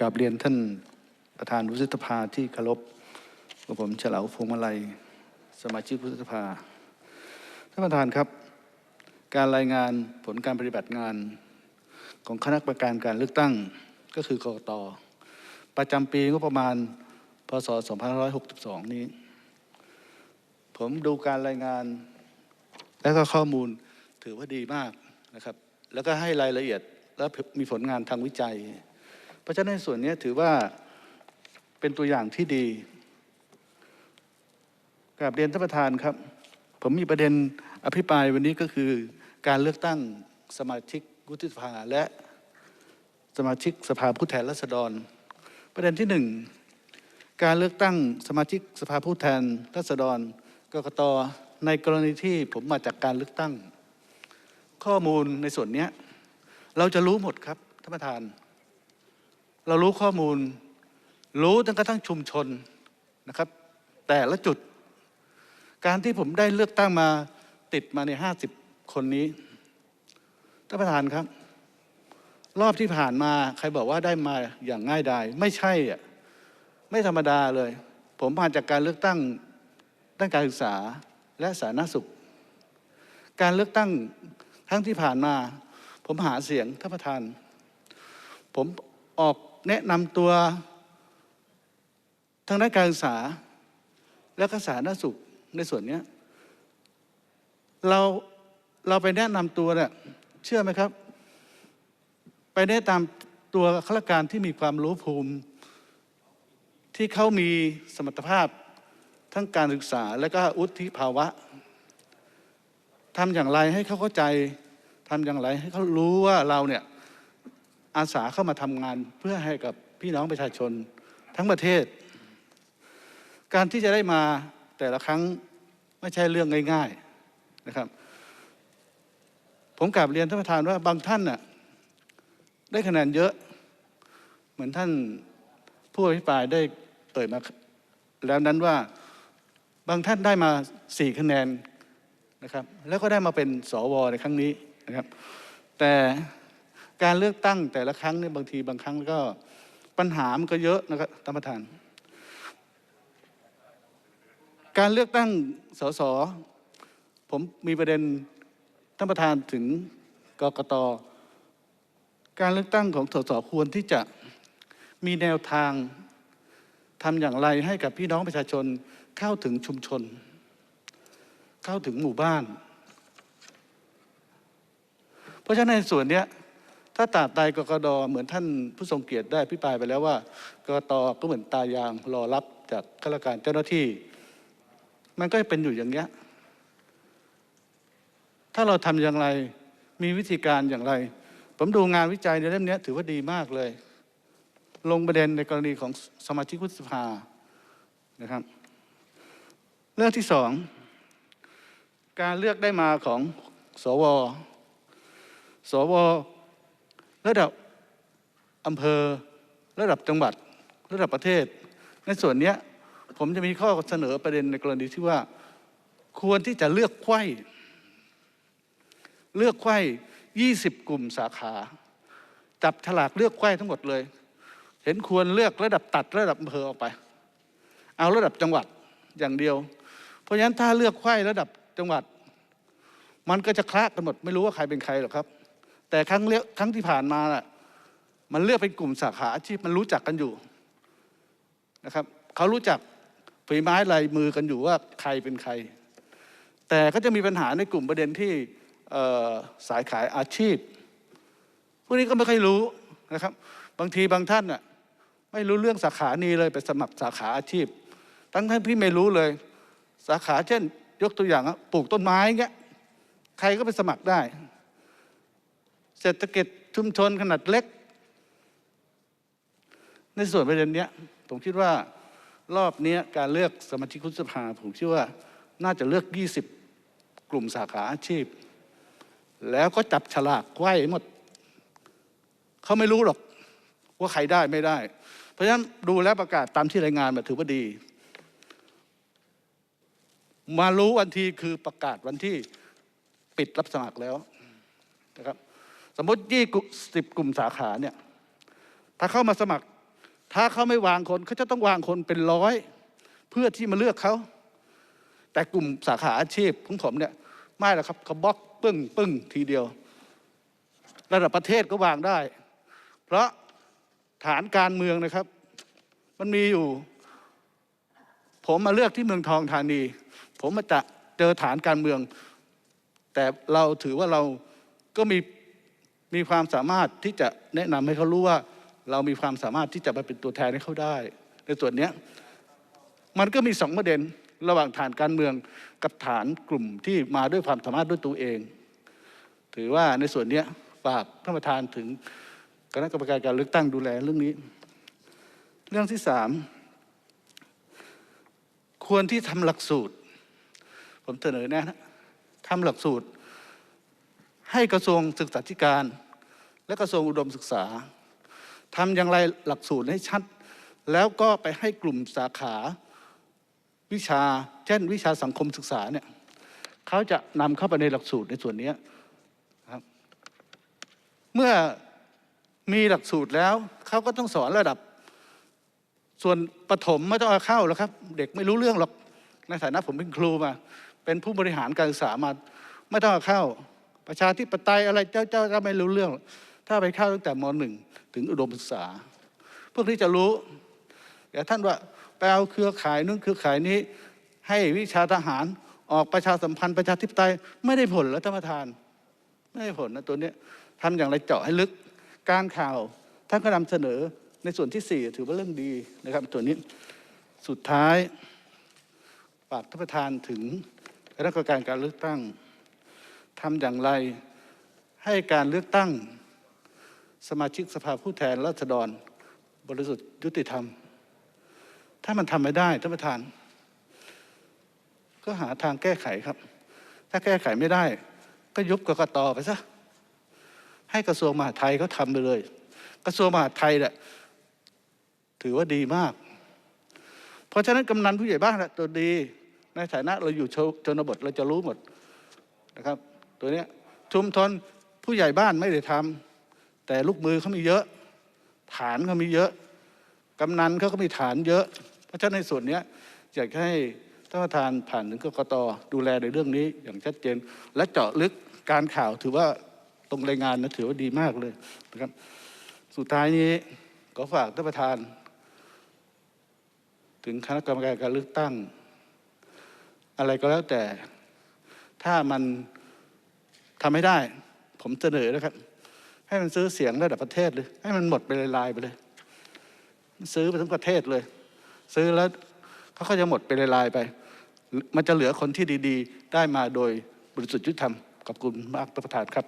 กราบเรียนท่านประธานวุฒิสภาที่เคารพกับผมเฉลาพวงมาลัย สมาชิกวุฒิสภา ท่านประธานครับ การรายงานผลการปฏิบัติงาน ของคณะกรรมการการเลือกตั้งก็คือกกตประจำปีงบประมาณพศ 2562 นี้ ผมดูการรายงาน และก็ข้อมูลถือว่าดีมากนะครับ แล้วก็ให้รายละเอียดและมีผลงานทางวิจัย ราะฉะนั้นในส่วนนี้ถือว่าเป็นตัวอย่างที่ดีกราบเรียนท่านประธานครับ ผมมีประเด็นอภิปรายวันนี้ก็คือการเลือกตั้งสมาชิกวุฒิสภาและสมาชิกสภาผู้แทนราษฎร ประเด็นที่หนึ่งการเลือกตั้งสมาชิกสภาผู้แทนราษฎรกกตในกรณีที่ผมมาจากการเลือกตั้ง ข้อมูลในส่วนนี้เราจะรู้หมดครับท่านประธาน เรารู้ข้อมูล รู้ตั้งกระทั่งชุมชนนะครับ แต่ละจุด การที่ผมได้เลือกตั้งมาติดมาในห้าสิบคนนี้ท่านประธานครับ รอบที่ผ่านมาใครบอกว่าได้มาอย่างง่ายดายไม่ใช่อะไม่ธรรมดาเลย ผมผ่านจากการเลือกตั้งด้านการศึกษาและสาธารณสุข การเลือกตั้งครั้งที่ผ่านมา ผมหาเสียงท่านประธาน ผมออก แนะนำตัวทางด้านการศึกษา และก็สาธารณสุขในส่วนนี้เราเราไปแนะนำตัวเนี่ยเชื่อไหมครับ ไปแนะนำตัวข้าราชการที่มีความรู้ภูมิ ที่เขามีสมรรถภาพทั้งการศึกษาและก็อุทิภาวะทำอย่างไรให้เขาเข้าใจทำอย่างไรให้เขารู้ว่าเราเนี่ย อาสาเข้ามาทำงานเพื่อให้กับพี่น้องประชาชนทั้งประเทศ การที่จะได้มาแต่ละครั้งไม่ใช่เรื่องง่าย ๆนะครับ ผมกลับเรียนท่านประธานว่าบางท่านน่ะได้คะแนนเยอะ เหมือนท่านผู้อภิปรายได้เอ่ยมาแล้วนั้นว่าบางท่านได้มาสี่คะแนนนะครับ แล้วก็ได้มาเป็นสวในครั้งนี้นะครับ แต่ การเลือกตั้งแต่ละครั้งเนี่ยบางทีบางครั้งก็ปัญหามันก็เยอะนะครับท่านประธาน การเลือกตั้งสสผมมีประเด็นท่านประธานถึงกกตการเลือกตั้งของสสควรที่จะมีแนวทางทำอย่างไรให้กับพี่น้องประชาชนเข้าถึงชุมชน เข้าถึงหมู่บ้าน เพราะฉะนั้นในส่วนเนี้ย ถ้าตราบใดกกดเหมือนท่านผู้ทรงเกียรติได้พิปรายไปแล้วว่ากกตก็เหมือนตายางรอรับจากข้าราชการเจ้าหน้าที่ มันก็เป็นอยู่อย่างเงี้ยถ้าเราทำอย่างไรมีวิธีการอย่างไร ผมดูงานวิจัยในเล่มนี้ถือว่าดีมากเลย ลงประเด็นในกรณีของสมาชิกวุฒิสภานะครับ เรื่องที่สองการเลือกได้มาของสว สว ระดับอำเภอ ระดับจังหวัด ระดับประเทศ ในส่วนนี้ผมจะมีข้อเสนอประเด็นในกรณีที่ว่า ควรที่จะเลือกไข้เลือกไขว้ยี่สิบกลุ่มสาขา จับฉลากเลือกไข้ทั้งหมดเลย เห็นควรเลือกระดับตัดระดับอำเภอออกไป เอาระดับจังหวัดอย่างเดียว เพราะฉะนั้นถ้าเลือกไข้ระดับจังหวัด มันก็จะคละกันหมดไม่รู้ว่าใครเป็นใครหรอกครับ แต่ครั้งเลครั้งที่ผ่านมาน่ะมันเลือกเป็นกลุ่มสาขาอาชีพมันรู้จักกันอยู่นะครับเขารู้จักฝีไม้ลายมือกันอยู่ว่าใครเป็นใคร แต่ก็จะมีปัญหาในกลุ่มประเด็นที่สายขายอาชีพ พวกนี้ก็ไม่ค่อยรู้นะครับ บางทีบางท่านน่ะไม่รู้เรื่องสาขานี้เลยไปสมัครสาขาอาชีพ ทั้งท่านที่ไม่รู้เลย สาขาเช่น ยกตัวอย่างปลูกต้นไม้เงี้ยใครก็ไปสมัครได้ เศรษฐกิจชุมชนขนาดเล็ก ในส่วนประเด็นเนี้ยผมคิดว่ารอบนี้การเลือกสมาชิกวุฒิสภา ผมคิดว่าน่าจะเลือก 20 กลุ่มสาขาอาชีพ แล้วก็จับฉลากไว้หมด เขาไม่รู้หรอกว่าใครได้ไม่ได้ เพราะฉะนั้นดูแลประกาศตามที่รายงานมาถือว่าดี มารู้วันทีคือประกาศวันที่ปิดรับสมัครแล้วนะครับ สมมติยี่สิบกลุ่มสาขาเนี่ยถ้าเข้ามาสมัคร ถ้าเขาไม่วางคนเขาจะต้องวางคนเป็นร้อยเพื่อที่มาเลือกเขา แต่กลุ่มสาขาอาชีพของผมเนี่ยไม่หรอกครับเขาบล็อกปึ้งปึ้งทีเดียว ระดับประเทศก็วางได้ เพราะฐานการเมืองนะครับ มันมีอยู่ ผมมาเลือกที่เมืองทองธานี ผมมาจะเจอฐานการเมือง แต่เราถือว่าเราก็มี มีความสามารถที่จะแนะนำให้เขารู้ว่า เรามีความสามารถที่จะมาเป็นตัวแทนให้เขาได้ ในส่วนนี้มันก็มีสองประเด็นระหว่างฐานการเมืองกับฐานกลุ่มที่มาด้วยความสามารถด้วยตัวเอง ถือว่าในส่วนนี้ฝากท่านประธานถึงคณะกรรมการการเลือกตั้งดูแลเรื่องนี้ เรื่องที่สามควรที่ทำหลักสูตร ผมเสนอแนะนะทำหลักสูตร ให้กระทรวงศึกษาธิการ และกระทรวงอุดมศึกษาทำอย่างไรหลักสูตรให้ชัด แล้วก็ไปให้กลุ่มสาขาวิชา เช่น วิชาสังคมศึกษาเนี่ยเขาจะนำเข้าไปในหลักสูตรในส่วนนี้ครับเมื่อมีหลักสูตรแล้วเขาก็ต้องสอนระดับ ส่วนประถมไม่ต้องเอาเข้าแล้วครับ เด็กไม่รู้เรื่องหรอกในฐานะผมเป็นครูมา เป็นผู้บริหารการศึกษามาไม่ต้องเอาเข้า ประชาธิปไตยอะไรเจ้าเจ้าก็ไม่รู้เรื่อง ถ้าไปเข้าตั้งแต่มหนึ่งถึงอุดมศึกษา พวกนี้จะรู้แต่ท่านว่าไปเอาเครือข่ายนู้นเครือข่ายนี้ ให้วิชาทหารออกประชาสัมพันธ์ประชาธิปไตยไม่ได้ผลแล้วท่านประธาน ไม่ได้ผลนะตัวเนี้ยทำอย่างไรเจาะให้ลึกการข่าวท่านก็นำเสนอในส่วนที่สี่ถือว่าเรื่องดีนะครับตัวนี้สุดท้ายฝากท่านประธานถึงคณะกรรมการการเลือกตั้ง ทำอย่างไรให้การเลือกตั้งสมาชิกสภาผู้แทนราษฎร บริสุทธิ์ยุติธรรม ถ้ามันทำไม่ได้ท่านประธาน ก็หาทางแก้ไขครับ ถ้าแก้ไขไม่ได้ ก็ยุบกกตไปซะให้กระทรวงมหาดไทยเขาทำไปเลย กระทรวงมหาดไทยเนี่ยถือว่าดีมาก เพราะฉะนั้นกำนันผู้ใหญ่บ้านน่ะตัวดี ในฐานะเราอยู่ชนบทเราจะรู้หมดนะครับ ตัวเนี้ยชุมชนผู้ใหญ่บ้านไม่ได้ทำแต่ลูกมือเขามีเยอะ ฐานเขามีเยอะ กำนันเขาก็มีฐานเยอะ เพราะฉะนั้นในส่วนนี้อยากให้ท่านประธานผ่านถึงกกตดูแลในเรื่องนี้อย่างชัดเจน และเจาะลึกการข่าวถือว่าตรงรายงานนะถือว่าดีมากเลยนะครับ สุดท้ายนี้ขอฝากท่านประธาน ถึงคณะกรรมการการเลือกตั้ง อะไรก็แล้วแต่ถ้ามัน ทำไม่ได้ ผมเสนอแล้วครับ ให้มันซื้อเสียงระดับประเทศเลย ให้มันหมดไปลายๆไปเลย ซื้อไปทั้งประเทศเลย ซื้อแล้วเขาก็จะหมดไปลายๆไป มันจะเหลือคนที่ดี ๆ ได้มาโดยบริสุทธิ์ยุติธรรมขอบคุณมากประธานครับ